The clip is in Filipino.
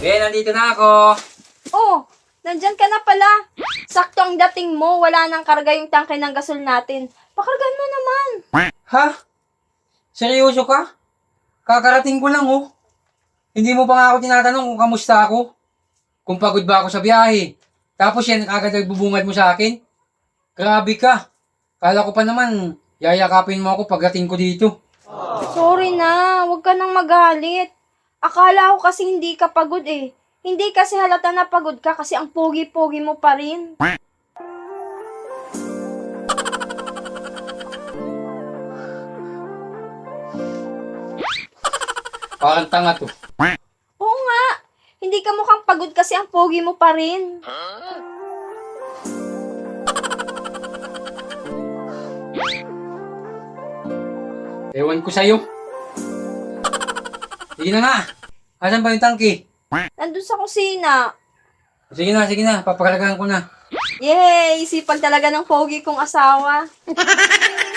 Eh, nandito na ako. Oh, nandyan ka na pala. Sakto ang dating mo, wala nang karga yung tangke ng gasol natin. Pakargan mo naman. Ha? Seryoso ka? Kakarating ko lang, oh. Hindi mo pa nga ako tinatanong kung kamusta ako. Kung pagod ba ako sa biyahe. Tapos yan, agad nagbubungad mo sa akin. Grabe ka. Kala ko pa naman, yayakapin mo ako pagdating ko dito. Sorry na, huwag ka nang magalit. Akala ko kasi hindi ka pagod eh. Hindi kasi halata na pagod ka kasi ang pogi-pogi mo pa rin. Parang tanga to. Oo nga, hindi ka mukhang pagod kasi ang pogi mo pa rin. Ewan ko sa'yo. Sige na nga. Asan ba yung tangki? Nandun sa kusina. Sige na, sige na. Papakalagahan ko na. Yay! Sipag talaga ng pogi kong asawa.